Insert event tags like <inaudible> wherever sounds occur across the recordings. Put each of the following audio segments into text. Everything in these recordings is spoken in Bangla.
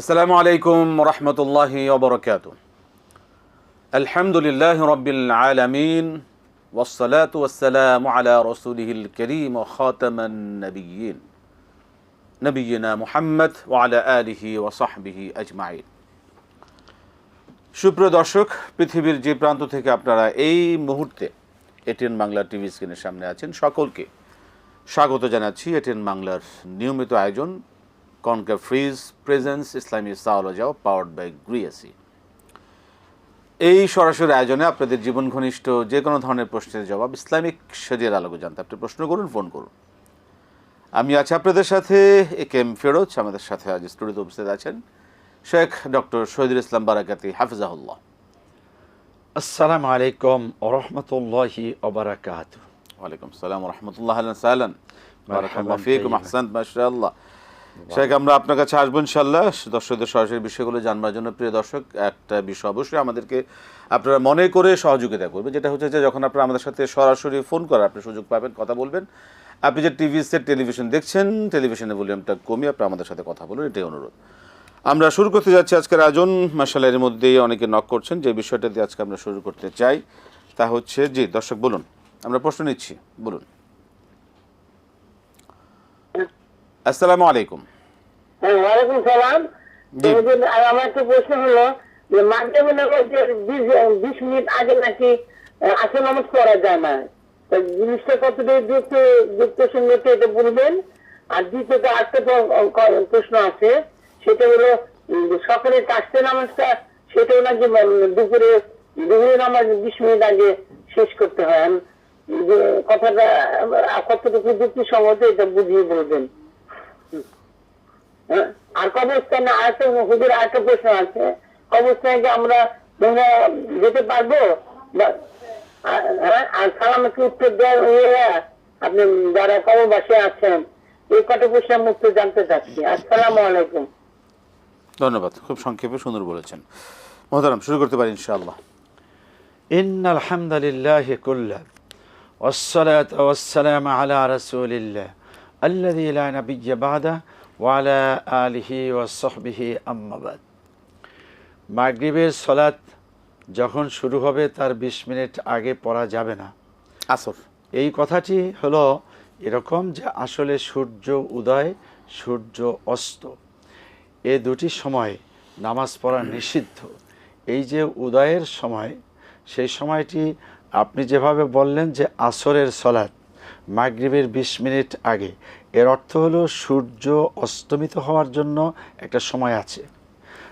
আসসালামু আলাইকুম রহমতুল্লাহি অবরকাত আলহামদুলিল্লাহ রবিল আলমিন ওসলাত ওসালাম আলা রসুলহিল করিম খতমন নবীন নবীনা মুহাম্মদ ওয়ালা আলিহি ওসাহবিহি আজমাইন। সুপ্রিয় দর্শক, পৃথিবীর যে প্রান্ত থেকে আপনারা এই মুহূর্তে এটিএন বাংলা টিভি স্ক্রিনের সামনে আছেন, সকলকে স্বাগত জানাচ্ছি এটিএন বাংলার নিয়মিত আয়োজন concha fridge presence Islami সাওলজাও powered by গ্রিয়াসি এই সরাসরি আয়োজনে আপনাদের জীবন ঘনিষ্ঠ যে কোনো ধরনের প্রশ্নের জবাব ইসলামিক শরিয়ার আলোকে জানতে আপনি প্রশ্ন করুন ফোন করুন। আমি আছি আপনাদের সাথে এ কে এম ফেরোজ আমাদের সাথে আজ স্টুডিওতে উপস্থিত আছেন শেখ ডক্টর শহীদুল ইসলাম বারাকাতি হাফিজাহুল্লাহ। আসসালামু আলাইকুম ওরহমতুল্লাহি ওবরাকাত ওয়ালাইকুম সালাম রহমতুল্লাহ সালান বারাকাল্লাহ ফিকুম। আহসান মাশাআল্লাহ। শেখ, আমরা আপনার কাছে আসব ইনশাল্লাহ দর্শকদের সরাসরি বিষয়গুলো জানবার জন্য। প্রিয় দর্শক, একটা বিষয় অবশ্যই আমাদেরকে আপনারা মনে করে সহযোগিতা করবে যেটা হচ্ছে যে, যখন আপনারা আমাদের সাথে সরাসরি ফোন করার আপনি সুযোগ পাবেন, কথা বলবেন। আপনি যে টিভি সেট টেলিভিশন দেখছেন, টেলিভিশনের ভলিউমটা কমিয়ে আপনি আমাদের সাথে কথা বলুন, এটাই অনুরোধ। আমরা শুরু করতে যাচ্ছি আজকের আয়োজন। এর মধ্যেই অনেকে নক করছেন। যে বিষয়টা দিয়ে আজকে আমরা শুরু করতে চাই, তা হচ্ছে, জি, দর্শক, বলুন। আমরা প্রশ্ন নিচ্ছি, বলুন। আসসালামু আলাইকুম। হ্যাঁ, ওয়ালাইকুম সালাম। আমার একটা প্রশ্ন হলো যে বিশ মিনিট আগে নাকি আসল নামাজ পড়া যায় না? জিনিসটা কতটা যুক্ত এটা বলবেন? আর দ্বিতীয়ত আরেকটা প্রশ্ন আছে সেটা হলো সকালে চারটে নামাজটা সেটাও নাকি দুপুরে দুপুরে নামাজ বিশ মিনিট আগে শেষ করতে হয়। কথাটা কতটুকু যুক্তি সঙ্গত এটা বুঝিয়ে বলবেন? আর কবরস্থানে আরেকটা হুজুর আরেকটা প্রশ্ন আছে কবরস্থানে কি আমরা তোমরা যেতে পারবো বা- আর হ্যাঁ? আর সালামকে উত্তর দেওয়ার হয়ে আপনি যারা কবরবাসী আছেন এই কটা প্রশ্নের মুক্ত জানতে চাচ্ছি আসসালামু আলাইকুম ধন্যবাদ খুব সংক্ষেপে সুন্দর বলেছেন মহতারাম শুরু করতে পারি ইনশাআল্লাহ إن الحمد لله كله والصلاة والسلام على رسول الله الذي لا نبي بعده ওয়ালা আলহি ওয়াসহবিহি আম্মাবাদ মাগরিবের সলাত যখন শুরু হবে তার ২০ মিনিট আগে পড়া যাবে না। আসর। এই কথাটি হলো এরকম যে আসলে সূর্য উদয় সূর্য অস্ত। এ দুটি সময় নামাজ পড়া নিষিদ্ধ। এই যে উদয়ের সময় সেই সময়টি আপনি যেভাবে বললেন যে আসরের সলাৎ মাগরীবের ২০ মিনিট আগে এর অর্থ হলো সূর্য অস্তমিত হওয়ার জন্য একটা সময় আছে।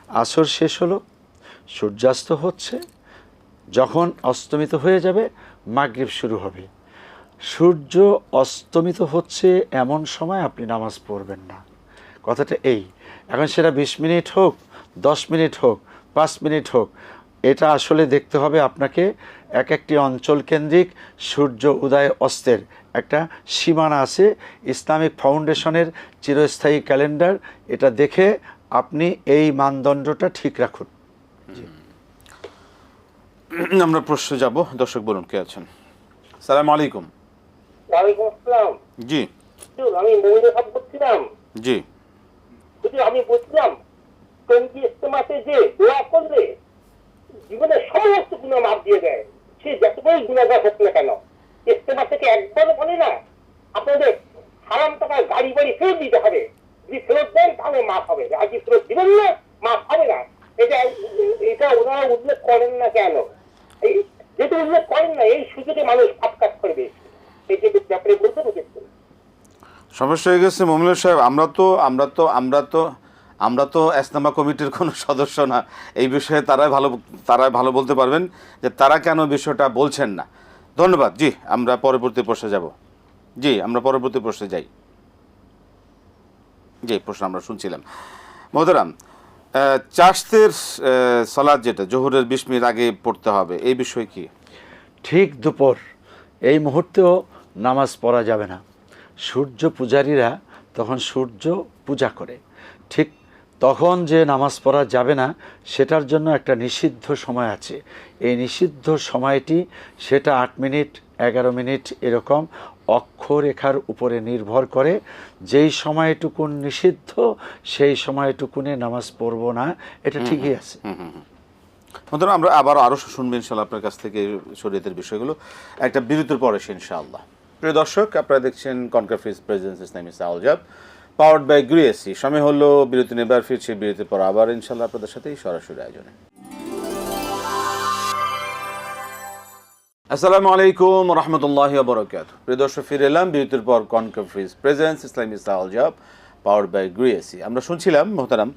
আসর শেষ হলো, সূর্যাস্ত হচ্ছে, যখন অস্তমিত হয়ে যাবে, মাগরিব শুরু হবে। সূর্য অস্তমিত হচ্ছে এমন সময় আপনি নামাজ পড়বেন না। কথাটা এই। এখন সেটা বিশ মিনিট হোক, দশ মিনিট হোক, পাঁচ মিনিট হোক, এটা আসলে দেখতে হবে আপনাকে এক একটি অঞ্চল কেন্দ্রিক সূর্য উদয় অস্তের একটা সীমানা আছে। ইসলামিক ফাউন্ডেশনের চিরস্থায়ী ক্যালেন্ডার। এটা দেখে আপনি এই মানদণ্ডটা ঠিক রাখুন। আমরা প্রশ্ন যাব। দর্শক বলুন কে আছেন? সালাম আলাইকুম। ওয়ালাইকুম আসসালাম। জি। আমি জি। যদি আমি বলছিলাম টঙ্গি ইস্তেমাতে যে দোয়া করলে জীবনের সমস্ত গুণ মাপ দিয়ে দেয় সে যত বড় গুণাগার হোক না কেন ইস্তেমা থেকে একবার বলে না আপনাদের হারাম টাকা গাড়ি বাড়ি ফেরত দিতে হবে। যদি ফেরত দেন, তাহলে মাফ হবে। আর ফেরত দিবেন না, মাফ হবে না। এটা এটা ওনারা উল্লেখ করেন না কেন? এই যেটা উল্লেখ করেন না, এই সুযোগে মানুষ পাপ করবে যে ব্যাপারে বলতে বুঝেছেন সমস্যা হয়ে গেছে মমিনুল সাহেব, আমরা তো আমরা তো আমরা তো আমরা তো এসনামা কমিটির কোনো সদস্য না। এই বিষয়ে তারাই ভালো তারাই ভালো বলতে পারবেন যে তারা কেন বিষয়টা বলছেন না। ধন্যবাদ জি আমরা পরবর্তী প্রশ্নে যাব। জি আমরা পরবর্তী প্রশ্নে যাই। জি প্রশ্ন আমরা শুনছিলাম। মোহতারাম আহ, চাষতের সলাদ যেটা জোহরের বিশ মিনিট আগে পড়তে হবে এই বিষয়ে কি? ঠিক দুপুর এই মুহূর্তেও নামাজ পড়া যাবে না। সূর্য পূজারীরা তখন সূর্য পূজা করে। ঠিক তখন যে নামাজ পড়া যাবে না সেটার জন্য একটা নিষিদ্ধ সময় আছে। এই নিষিদ্ধ সময়টি সেটা আট মিনিট এগারো মিনিট এরকম অক্ষরেখার উপরে নির্ভর করে। যেই সময়টুকুন নিষিদ্ধ সেই সময়টুকুনে নামাজ পড়ব না এটা ঠিকই আছে। বন্ধুরা আমরা আবার আরও শুনব ইনশাল্লাহ আপনার কাছ থেকে শরীয়তের বিষয়গুলো। একটা বিরতির পরে ইনশাআল্লাহ। প্রিয় দর্শক আপনারা দেখছেন কনকাফিস প্রেজেন্স ইসলামী সাউজাব পাওয়ার্ড বাই গ্রিএসি সময় হলো, বিরতি নেবার ফিরছি বিরতির পর আবার। ইনশাল্লাহ আপনাদের সাথেই সরাসরি আয়োজনে। আসসালামু আলাইকুম রহমতুল্লাহ বরকাত প্রিয় দর্শক, ফিরে এলাম বিরতির পর কনকাফিস প্রেজেন্স, ইসলামী সাউজাব পাওয়ার বাই গ্রিএসি আমরা শুনছিলাম, মোহতারাম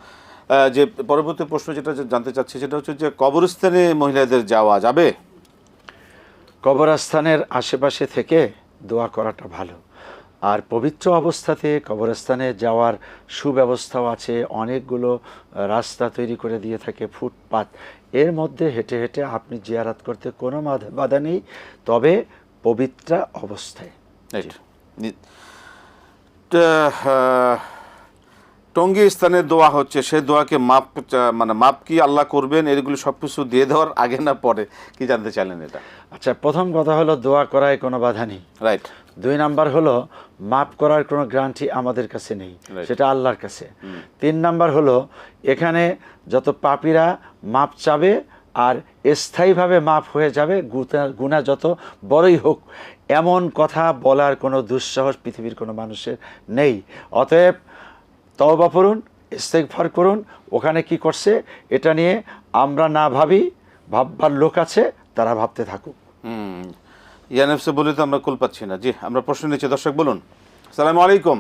যে পরবর্তী প্রশ্ন যেটা জানতে চাচ্ছি, সেটা হচ্ছে যে কবরস্থানে মহিলাদের যাওয়া যাবে? কবরস্থানের আশেপাশে থেকে দোয়া করাটা ভালো। আর পবিত্র অবস্থাতে কবরস্থানে যাওয়ার সুব্যবস্থাও আছে। অনেকগুলো রাস্তা তৈরি করে দিয়ে থাকে ফুটপাত। এর মধ্যে হেঁটে হেঁটে আপনি জিয়ারাত করতে কোনো বাধা- বাধা নেই তবে পবিত্র অবস্থায়। টঙ্গী স্থানে দোয়া হচ্ছে। সেই দোয়াকে মাপ মানে মাপ কি আল্লাহ করবেন এগুলো সব কিছু দিয়ে দেওয়ার আগে না পরে? কি জানতে চাইলেন এটা? আচ্ছা প্রথম কথা হলো দোয়া করায় কোনো বাধা নেই। রাইট। দুই নাম্বার হলো মাপ করার কোনো গ্রান্টি আমাদের কাছে নেই সেটা আল্লাহর কাছে। তিন নাম্বার হলো এখানে যত পাপীরা মাপ চাবে আর স্থায়ীভাবে মাপ হয়ে যাবে গুতা- গুনাহ যত বড়ই হোক এমন কথা বলার কোনো দুঃসাহস পৃথিবীর কোনো মানুষের নেই। অতএব তওবা পড়ুন ইস্তেগফার করুন ওখানে কি করছে এটা নিয়ে আমরা না ভাবি ভাববার লোক আছে তারা ভাবতে থাকুক। ইয়ানএফসে বলে তো আমরা কুল পাচ্ছি না। জি আমরা প্রশ্ন নিচ্ছি। দর্শক বলুন। সালাম আলাইকুম।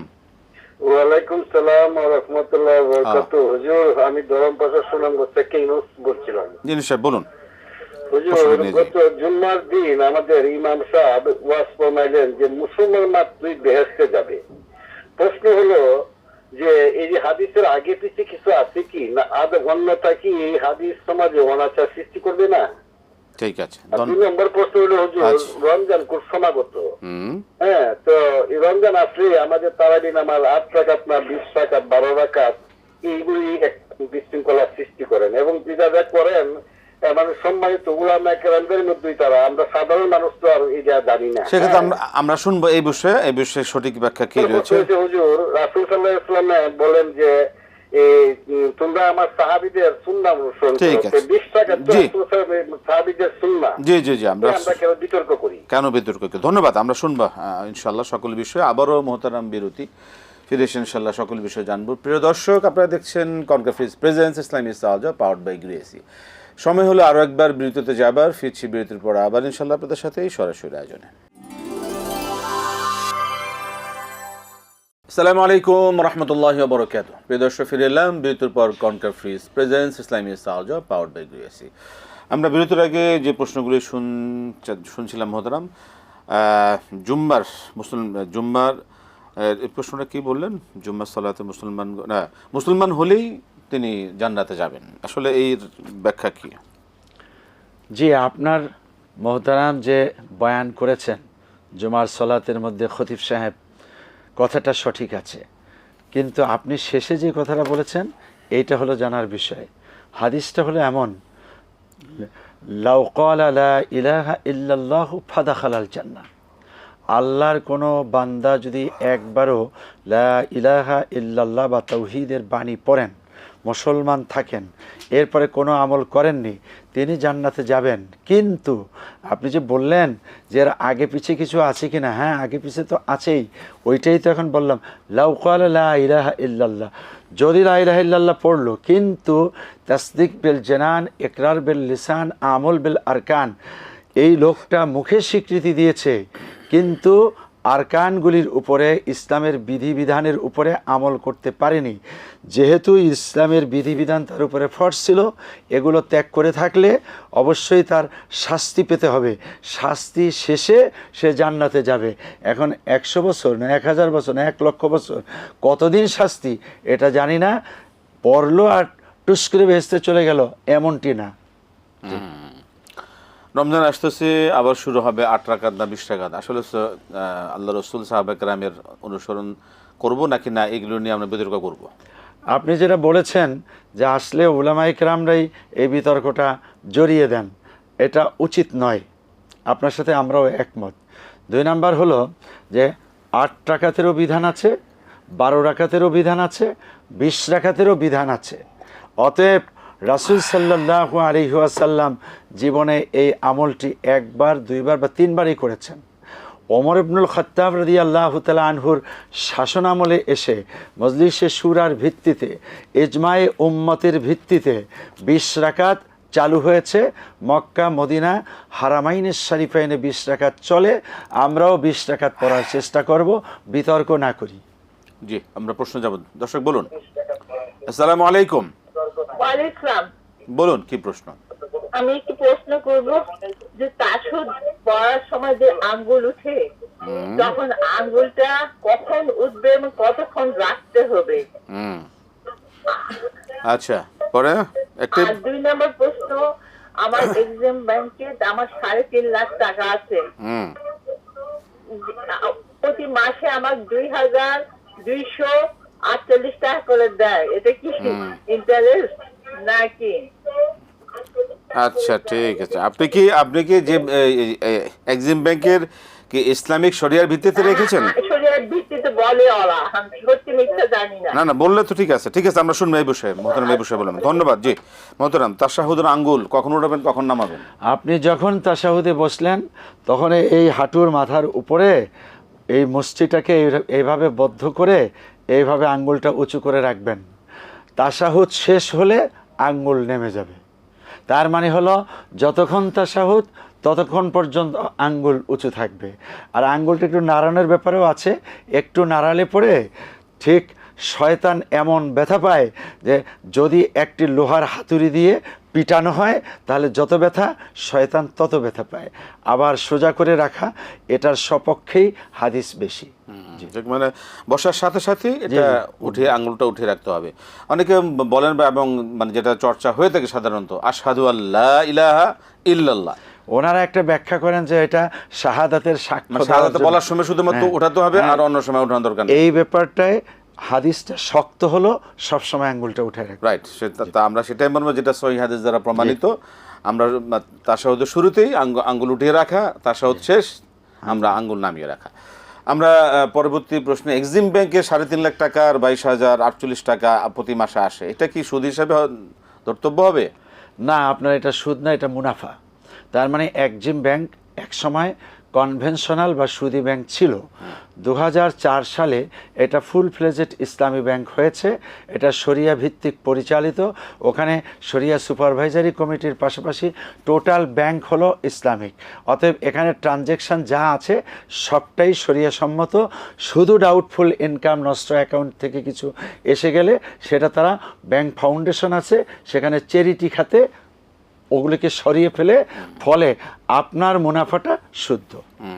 ওয়ালাইকুম সালাম রহমতুল্লাহ বরকাত। হুজুর আমি ধরম পাশা সুনাম থেকে ইউনুস বলছিলাম। জিনিস সাহেব বলুন। হুজুর গত জুম্মার দিন আমাদের ইমাম সাহেব ওয়াজ ফরমাইলেন যে মুসলমান মাত্রই বেহেস্তে যাবে। প্রশ্ন হলো যে এই যে হাদিসের আগে পিছে কিছু আছে কি? না আদ অন্যতা কি এই হাদিস সমাজে অনাচার সৃষ্টি করবে না? ঠিক আছে। দুই নম্বর প্রশ্ন হলো হুজুর আচ্ছা। রমজান খুব সমাগত। হ্যাঁ তো এই রমজান আসলে আমাদের তারাবি নামাজ আট রাকাত না বিশ রাকাত বারো রাকাত এইগুলি এক বিশৃঙ্খলা সৃষ্টি করেন এবং যারা করেন মানে সম্মানিত উলামা কেরামদের মধ্যেই তারা। আমরা সাধারণ মানুষ তো আর এটা জানি না। সেক্ষেত্রে হ্যাঁ। আমরা আমরা শুনব এই বিষয়ে এই বিষয়ে সঠিক ব্যাখ্যা কি রয়েছে? হুজুর রাসুল সাল্লাহ ইসলামে বলেন যে এই তোমরা আমার সাহাবিদের সুন্না অনুসরণ করো। বিশ টাকা জি। সাহাবিদের সুন্না। জি জি জি আমরা কেন বিতর্ক করি? কেন বিতর্ককে ধন্যবাদ আমরা শুনব ইনশাল্লাহ সকল বিষয়ে। আবারও মোহতারাম বিরতি। ফিরে এসে ইনশাল্লাহ সকল বিষয়ে জানব। প্রিয় দর্শক আপনারা দেখছেন কনকাফিস প্রেজেন্স ইসলামী সাহায্য পাওয়ার্ড বাই গ্রিএসি সময় হলো আরও একবার বিরতিতে যাবার ফিরছি বিরতির পর আবার ইনশাল্লাহ আপনাদের সাথেই সরাসরি আয়োজনে। আসসালামু আলাইকুম রহমতুল্লাহ বরকাত প্রিয় দর্শক, ফিরে এলাম বিরতির পর কনকার ফ্রিজ প্রেজেন্স ইসলামী সাহায্য পাওয়ার্ড বাই গ্রিএসি আমরা বিরতির আগে যে প্রশ্নগুলি শুন শুনছিলাম মহতারাম জুম্মার মুসলিম জুম্মার এই প্রশ্নটা কি বললেন? জুম্মার সালাতে মুসলমান না, মুসলমান হলেই তিনি জান্নাতে যাবেন। আসলে এই ব্যাখ্যা কি? জি, আপনার মোহতারাম যে বয়ান করেছেন জুমার সলাতের মধ্যে খতিব সাহেব কথাটা সঠিক আছে। কিন্তু আপনি শেষে যে কথাটা বলেছেন, এইটা হলো জানার বিষয়। হাদিসটা হলো এমন ইল্লাল্লাহু জান্নাহ। আল্লাহর কোনো বান্দা যদি একবারও লা ইলাহা ইল্লাল্লাহ বা তৌহিদের বাণী পড়েন মুসলমান থাকেন। এরপরে কোনো আমল করেননি, তিনি জান্নাতে যাবেন। কিন্তু আপনি যে বললেন যে এর আগে পিছে কিছু আছে কি না হ্যাঁ আগে পিছে তো আছেই, ওইটাই তো এখন বললাম। লাউকাল লা ইলাহা ইল্লাল্লাহ, যদি লা ইলাহা ইল্লাল্লাহ পড়ল, কিন্তু তাসদিক বিল জেনান একরার বিল লিসান, আমল বিল আরকান, এই লোকটা মুখে স্বীকৃতি দিয়েছে। কিন্তু আরকানগুলির উপরে ইসলামের বিধিবিধানের উপরে আমল করতে পারেনি। যেহেতু ইসলামের বিধিবিধান তার উপরে ফর্স ছিল, এগুলো ত্যাগ করে থাকলে অবশ্যই তার শাস্তি পেতে হবে। শাস্তি শেষে সে জান্নাতে যাবে। এখন একশো বছর, না এক হাজার বছর, না এক লক্ষ বছর, কতদিন শাস্তি এটা জানি না। পড়ল আর টুস করে চলে গেল, এমনটি না। রমজান আসতেছে, আবার শুরু হবে আট রাকাত না বিশ রাকাত। আসলে আল্লাহ রসুল সাহাবাক রামের অনুসরণ করব নাকি না, এগুলো নিয়ে আমরা বিতর্ক করব। আপনি যেটা বলেছেন যে আসলে উলামাইক রামরাই এই বিতর্কটা জড়িয়ে দেন, এটা উচিত নয়। আপনার সাথে আমরাও একমত। দুই নাম্বার হলো যে আট টাকাতেরও বিধান আছে, বারো রাখাতেরও বিধান আছে, বিশ রাখাতেরও বিধান আছে। অতএব রাসুল সাল্লাহ আলিহাসাল্লাম জীবনে এই আমলটি একবার, দুইবার বা তিনবারই করেছেন। ওমর ইবনুল খত্তাব রদি আল্লাহ তালা আনহুর শাসন আমলে এসে মজলিসে সুরার ভিত্তিতে এজমায়ে উম্মতের ভিত্তিতে বিশ রাকাত চালু হয়েছে। মক্কা, মদিনা হারামাইনের শরীফাইনে বিশ রাকাত চলে। আমরাও বিশ রাকাত পড়ার চেষ্টা করব, বিতর্ক না করি। জি, আমরা প্রশ্ন যাব। দর্শক, বলুন। আসসালামু আলাইকুম। ওয়ালাইকুম বলুন কি প্রশ্ন? আমি একটু প্রশ্ন করব যে তাসুদ পড়ার সময় যে আঙ্গুল উঠে তখন আঙ্গুলটা কখন উঠবে এবং কতক্ষণ রাখতে হবে? আচ্ছা পরে? একটি দুই নম্বর প্রশ্ন আমার <coughs> এক্সাম ব্যাংকে আমার সাড়ে তিন লাখ টাকা আছে। প্রতি মাসে আমার দুই হাজার দুইশো আটচল্লিশ টাকা করে দেয়। এটা কি ইন্টারেস্ট আচ্ছা ঠিক আছে। আপনি কি আপনি কি যে এক্সিম ব্যাংকের কি ইসলামিক শরিয়ার ভিত্তিতে রেখেছেন? শরীরের ভিত্তিতে বলে ওরা। আমি সত্যি মিথ্যা জানি না। না না বললে তো ঠিক আছে। ঠিক আছে আমরা শুনব এই বিষয়ে। মোহতরাম এই বিষয়ে বললাম ধন্যবাদ জি। মোহতরাম তাশাহুদের আঙ্গুল কখন উঠাবেন কখন নামাবেন? আপনি যখন তাসাহুদে বসলেন তখন এই হাঁটুর মাথার উপরে এই মুষ্টিটাকে এই- এইভাবে বদ্ধ করে এইভাবে আঙ্গুলটা উঁচু করে রাখবেন। তাসাহুদ শেষ হলে আঙ্গুল নেমে যাবে। তার মানে হলো, যতক্ষণ তাসাহুদ ততক্ষণ পর্যন্ত আঙ্গুল উঁচু থাকবে। আর আঙ্গুলটা একটু নাড়ানোর ব্যাপারেও আছে। একটু নাড়ালে পড়ে ঠিক শয়তান এমন ব্যথা পায় যে যদি একটি লোহার হাতুড়ি দিয়ে পিটানো হয় তাহলে যত ব্যথা শয়তান তত ব্যথা পায়। আবার সোজা করে রাখা এটার সপক্ষেই হাদিস বেশি। মানে বসার সাথে সাথে এটা উঠে আঙুলটা উঠে রাখতে হবে। অনেকে বলেন বা এবং মানে যেটা চর্চা হয়ে থাকে সাধারণত আসাদু আল্লাহ ইলাহা ইল্লাল্লাহ। ওনারা একটা ব্যাখ্যা করেন যে এটা শাহাদাতের সাক্ষ্য মানে। বলার সময় শুধুমাত্র হ্যাঁ। উঠাতে হবে আর অন্য সময় উঠানোর দরকার এই ব্যাপারটায় হাদিসটা শক্ত হলো সবসময় আঙ্গুলটা উঠে রাখবে। রাইট সেটা আমরা সেটাই বলব যেটা সহি হাদিস দ্বারা প্রমাণিত। আমরা তাসাহুদের শুরুতেই আঙ্গ- আঙ্গুল উঠিয়ে রাখা তাসাহুদ শেষ আমরা আঙ্গুল নামিয়ে রাখা। আমরা পরবর্তী প্রশ্নে এক্সিম ব্যাংকে সাড়ে তিন লাখ টাকা আর বাইশ হাজার আটচল্লিশ টাকা প্রতি মাসে আসে। এটা কি সুদ হিসাবে ধর্তব্য হবে? না আপনার এটা সুদ না এটা মুনাফা। তার মানে একজিম ব্যাংক এক সময় কনভেনশনাল বা সুদি ব্যাংক ছিল। দু হাজার চার সালে এটা ফুল ফ্লেজেড ইসলামী ব্যাংক হয়েছে। এটা শরিয়া ভিত্তিক পরিচালিত। ওখানে সরিয়া সুপারভাইজারি কমিটির পাশাপাশি টোটাল ব্যাংক হলো ইসলামিক। অতএব এখানে ট্রানজেকশন যা আছে সবটাই শরিয়া সম্মত। শুধু ডাউটফুল ইনকাম নষ্ট অ্যাকাউন্ট থেকে কিছু এসে গেলে সেটা তারা ব্যাংক ফাউন্ডেশন আছে। সেখানে চেরিটি খাতে ওগুলিকে সরিয়ে ফেলে ফলে আপনার মুনাফাটা শুদ্ধ।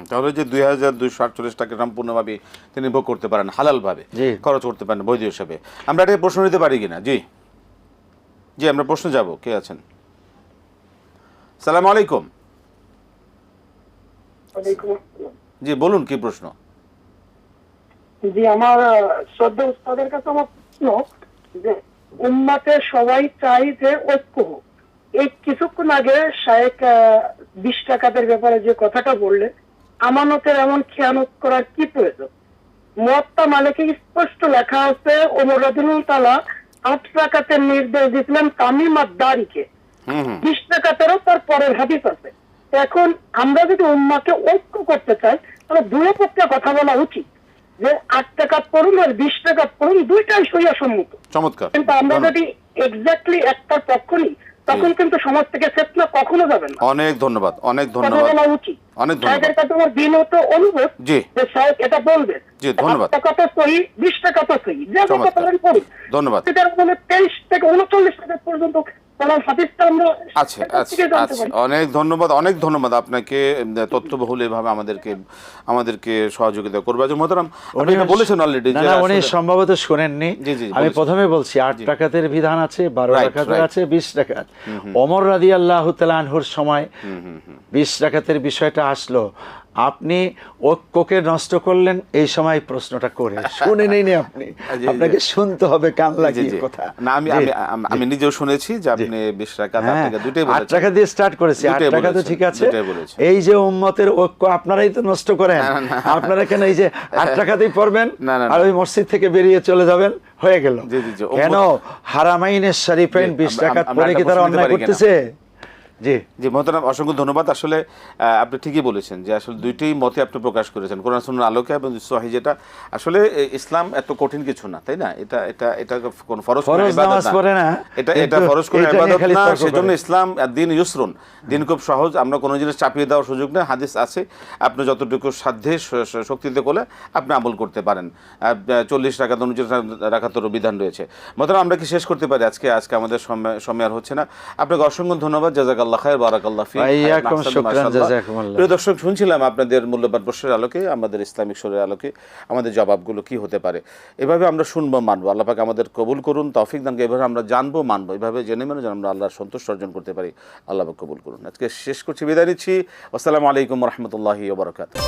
তাহলে যে দুই হাজার দুইশো আটচল্লিশ টাকা সম্পূর্ণভাবে তিনি ভোগ করতে পারেন হালালভাবে জি। খরচ করতে পারেন বৈধ হিসাবে। আমরা একটা প্রশ্ন নিতে পারি কিনা? জি। জি আমরা প্রশ্ন যাব। কে আছেন? সালাম আলাইকুম। জি বলুন কি প্রশ্ন? জি আমার শ্রদ্ধা উস্তাদের কাছে আমার প্রশ্ন যে উম্মাতে সবাই চাই যে ঐক্য হোক। এই কিছুক্ষণ আগে শায়েক বিশ টাকাদের ব্যাপারে যে কথাটা বললেন আমানতের এমন খেয়ানত করার কি প্রয়োজন? মত্তা মালিকে স্পষ্ট লেখা আছে ওমর রাদিনুল তালা আট টাকাতে নির্দেশ দিয়েছিলেন তামিম আর দারিকে। হুম হুম। বিশ টাকাতেরও তার পরের হাদিস আছে। এখন আমরা যদি উম্মাকে ঐক্য করতে চাই তাহলে দুই পক্ষে কথা বলা উচিত যে আট টাকা পড়ুন আর বিশ টাকা পড়ুন দুইটাই সইয়া সম্মত। কিন্তু আমরা যদি এক্স্যাক্টলি একটার পক্ষ নিই তখন কিন্তু সমাজ থেকে চেতনা কখনো যাবেন না অনেক ধন্যবাদ অনেক ধন্যবাদ বলা উচিত অনেক ধন্যবাদ। তোমার কাছে আমার দিনত অনুরোধ জি। যে সাহেব এটা বলবে যে ধন্যবাদ। কত সহি বিশ টাকা তো সহি যে কথা। বলেন পড়ুন ধন্যবাদ। সেটার মানে তেইশ থেকে উনচল্লিশ টাকা পর্যন্ত আচ্ছা আচ্ছা আচ্ছা অনেক ধন্যবাদ অনেক ধন্যবাদ আপনাকে তথ্যবহুল এভাবে আমাদেরকে আমাদেরকে সহযোগিতা করবে। আজ মোহতারাম আপনি বলেছেন অলরেডি না না উনি সম্ভবত শোনেননি। জি, জি, আমি প্রথমে বলছি আট টাকাতের বিধান আছে বারো টাকাতের আছে বিশ টাকাত অমর রাদি আল্লাহ আনহুর সময় বিশ টাকাতের বিষয়টা আসলো। আপনি ঐক্যকে নষ্ট করলেন এই সময় প্রশ্নটা করে শুনে নেই আপনি। আপনাকে শুনতে হবে কান জি, লাগিয়ে কথা। না আমি আমি নিজেও শুনেছি যে আপনি বিশ টাকা আট হ্যাঁ, আট টাকা দিয়ে স্টার্ট করেছি। টাকা তো ঠিক আছে। এই যে উম্মতের ঐক্য আপনারাই তো নষ্ট করেন। আপনারা কেন এই যে আট টাকাতেই পড়বেন। আর ওই মসজিদ থেকে বেরিয়ে চলে যাবেন? হয়ে গেল। কেন হারামাইনের শরীফাইন বিশ টাকা কি তারা অন্যায় করতেছে? জি। জি মহতারাম অসংখ্য ধন্যবাদ। আসলে আপনি ঠিকই বলেছেন যে আসলে দুইটাই মতে আপনি প্রকাশ করেছেন কোরআন সুন্নাহর আলোকে এবং সহি যেটা। আসলে ইসলাম এত কঠিন কিছু না তাই না? এটা এটা এটা কোন ফরজ ইবাদত না, এটা এটা ফরজ করে ইবাদত না সেজন্য ইসলাম দিন ইউসরুন। দিন খুব সহজ আমরা কোনো জিনিস চাপিয়ে দেওয়ার সুযোগ নেই হাদিস আছে। আপনি যতটুকু সাধ্যে শক্তিতে করলে আপনি আমল করতে পারেন। চল্লিশ টাকা উনচল্লিশ রাখা তোর বিধান রয়েছে। মতন আমরা কি শেষ করতে পারি আজকে? আজকে আমাদের সময় সময় আর হচ্ছে না। আপনাকে অসংখ্য ধন্যবাদ জাজাকাল্লাহ খায়ের বারাকাল্লাহ ফি আইয়াকুম শুকরান, জাজাকুমুল্লাহ প্রিয় দর্শক শুনছিলাম আপনাদের মূল্যবান প্রশ্নের আলোকে আমাদের ইসলামিক শরীর আলোকে আমাদের জবাবগুলো কি হতে পারে। এভাবে আমরা শুনব মানবো। আল্লাহ পাক আমাদের কবুল করুন তৌফিক দানকে এভাবে আমরা জানব মানবো। এভাবে জেনে মেনে যেন আমরা আল্লাহর সন্তুষ্ট অর্জন করতে পারি আল্লাহ পাক কবুল করুন। আজকে শেষ করছি বিদায় নিচ্ছি। আসসালামু আলাইকুম রহমতুল্লাহি ওবরাকাতুহ